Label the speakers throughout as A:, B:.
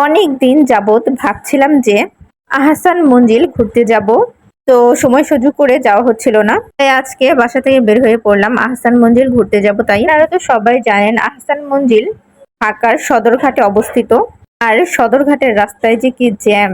A: অনেক দিন যাবৎ ভাবছিলাম যে, আহসান মঞ্জিল ঘুরতে যাব। তো সময় সুযোগ করে যাওয়া হচ্ছিল না। তাই আজকে বাসা থেকে বের হয়ে পড়লাম আহসান মঞ্জিল ঘুরতে যাব। তাই আপনারা তো সবাই জানেন, আহসান মঞ্জিল ঢাকার সদরঘাটে অবস্থিত। আর সদরঘাটের রাস্তায় যে কি জ্যাম।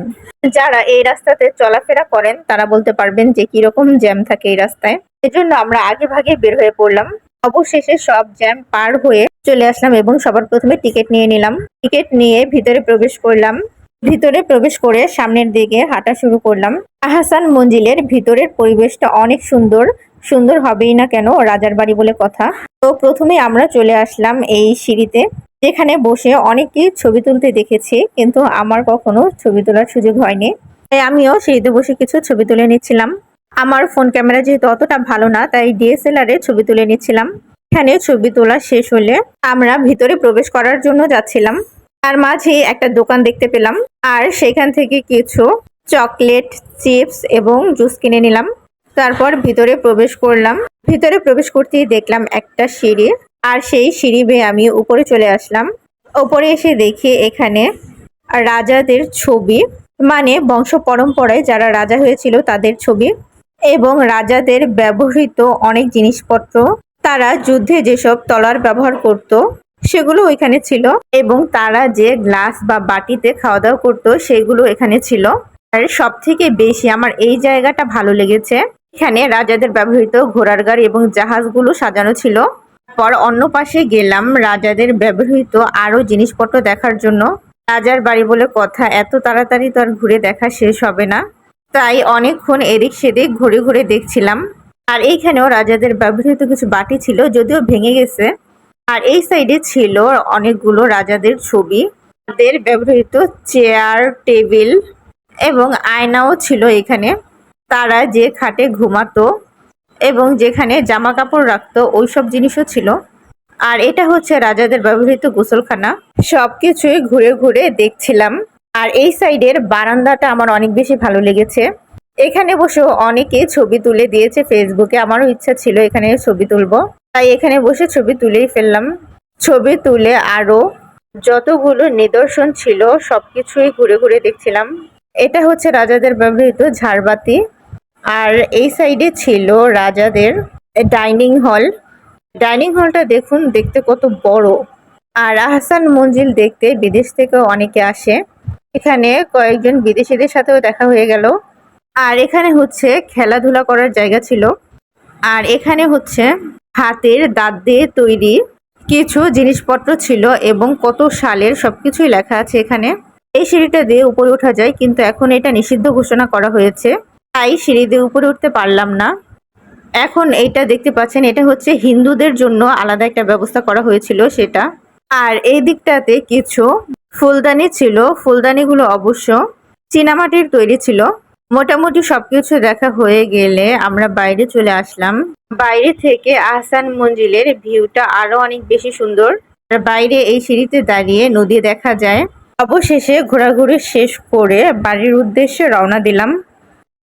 A: যারা এই রাস্তাতে চলাফেরা করেন, তারা বলতে পারবেন যে কীরকম জ্যাম থাকে এই রাস্তায়। এজন্য আমরা আগে ভাগে বের হয়ে পড়লাম। অবশেষে সব জ্যাম পার হয়ে চলে আসলাম এবং সবার প্রথমে টিকিট নিয়ে নিলাম। টিকিট নিয়ে ভিতরে প্রবেশ করলাম। ভিতরে প্রবেশ করে সামনের দিকে হাঁটা শুরু করলাম। আহসান মঞ্জিলের ভিতরের পরিবেশটা অনেক সুন্দর। সুন্দর হবেই না কেন? রাজার বাড়ি বলে কথা। তো প্রথমে আমরা চলে আসলাম এই সিঁড়িতে, যেখানে বসে অনেকেই ছবি তুলতে দেখেছি, কিন্তু আমার কখনো ছবি তোলার সুযোগ হয়নি। তাই আমিও সিঁড়িতে বসে কিছু ছবি তুলে নিচ্ছিলাম। আমার ফোন ক্যামেরা যেহেতু অতটা ভালো না, তাই ডিএসএলআর এ ছবি তুলে নিচ্ছিলাম। এখানে ছবি তোলা শেষ হলে আমরা ভিতরে প্রবেশ করার জন্য যাচ্ছিলাম। তার মাঝে একটা দোকান দেখতে পেলাম, আর সেখান থেকে কিছু চকলেট, চিপস এবং জুস কিনে নিলাম। তারপর ভিতরে প্রবেশ করলাম। ভিতরে প্রবেশ করতেই দেখলাম একটা সিঁড়ি, আর সেই সিঁড়ি বেয়ে আমি উপরে চলে আসলাম। উপরে এসে দেখি এখানে রাজাদের ছবি মানে বংশ পরম্পরায় যারা রাজা হয়েছিল তাদের ছবি। এবং রাজাদের ব্যবহৃত অনেক জিনিসপত্র, তারা যুদ্ধে যেসব তলার ব্যবহার করত, সেগুলো ওইখানে ছিল এবং তারা যে গ্লাস বা বাটিতে খাওয়া দাওয়া করতো, সেগুলো এখানে ছিল। আর সব থেকে বেশি আমার এই জায়গাটা ভালো লেগেছে। এখানে রাজাদের ব্যবহৃত ঘোড়ার গাড়ি এবং জাহাজগুলো সাজানো ছিল। পর অন্য পাশে গেলাম রাজাদের ব্যবহৃত আরও জিনিসপত্র দেখার জন্য। রাজার বাড়ি বলে কথা, এত তাড়াতাড়ি তো আর ঘুরে দেখা শেষ হবে না। তাই অনেকক্ষণ এদিক সেদিক ঘুরে ঘুরে দেখছিলাম। আর এইখানেও রাজাদের ব্যবহৃত কিছু বাটি ছিল, যদিও ভেঙে গেছে। আর এই সাইডে ছিল অনেকগুলো রাজাদের ছবি। তাদের ব্যবহৃত চেয়ার, টেবিল এবং আয়নাও ছিল এখানে। তারা যে খাটে ঘুমাতো এবং যেখানে জামা কাপড় রাখতো, ওইসব জিনিসও ছিল। আর এটা হচ্ছে রাজাদের ব্যবহৃত গোসলখানা। সবকিছুই ঘুরে ঘুরে দেখছিলাম। আর এই সাইডের বারান্দাটা আমার অনেক বেশি ভালো লেগেছে। এখানে বসেও অনেকে ছবি তুলে দিয়েছে ফেসবুকে আমারও ইচ্ছা ছিল এখানে ছবি তুলবো। তাই এখানে বসে ছবি তুলেই ফেললাম। ছবি তুলে আরও যতগুলো নিদর্শন ছিল, সবকিছুই ঘুরে ঘুরে দেখছিলাম। এটা হচ্ছে রাজাদের ব্যবহৃত ঝাড়বাতি। আর এই সাইডে ছিল রাজাদের ডাইনিং হল। ডাইনিং হলটা দেখুন, দেখতে কত বড়। আর আহসান মঞ্জিল দেখতে বিদেশ থেকেও অনেকে আসে। এখানে কয়েকজন বিদেশিদের সাথেও দেখা হয়ে গেল। আর এখানে হচ্ছে খেলাধুলা করার জায়গা ছিল। আর এখানে হচ্ছে হাতের দাঁত দিয়ে তৈরি কিছু জিনিসপত্র ছিল এবং কত সালের সবকিছুই লেখা আছে এখানে। এই সিঁড়িটা দিয়ে উপরে ওঠা যায়, কিন্তু এখন এটা নিষিদ্ধ ঘোষণা করা হয়েছে। তাই সিঁড়ি দিয়ে উপরে উঠতে পারলাম না। এখন এইটা দেখতে পাচ্ছেন, এটা হচ্ছে হিন্দুদের জন্য আলাদা একটা ব্যবস্থা করা হয়েছিল সেটা। আর এই দিকটাতে কিছু ফুলদানি ছিল, ফুলদানিগুলো অবশ্য চীনামাটির তৈরি ছিল। মোটামুটি সবকিছু দেখা হয়ে গেলে আমরা বাইরে চলে আসলাম। বাইরে থেকে আহসান মঞ্জিলের ভিউটা আরও অনেক বেশি সুন্দর। বাইরে এই সিঁড়িতে দাঁড়িয়ে নদী দেখা যায়। অবশেষে ঘোরাঘুরি শেষ করে বাড়ির উদ্দেশ্যে রওনা দিলাম।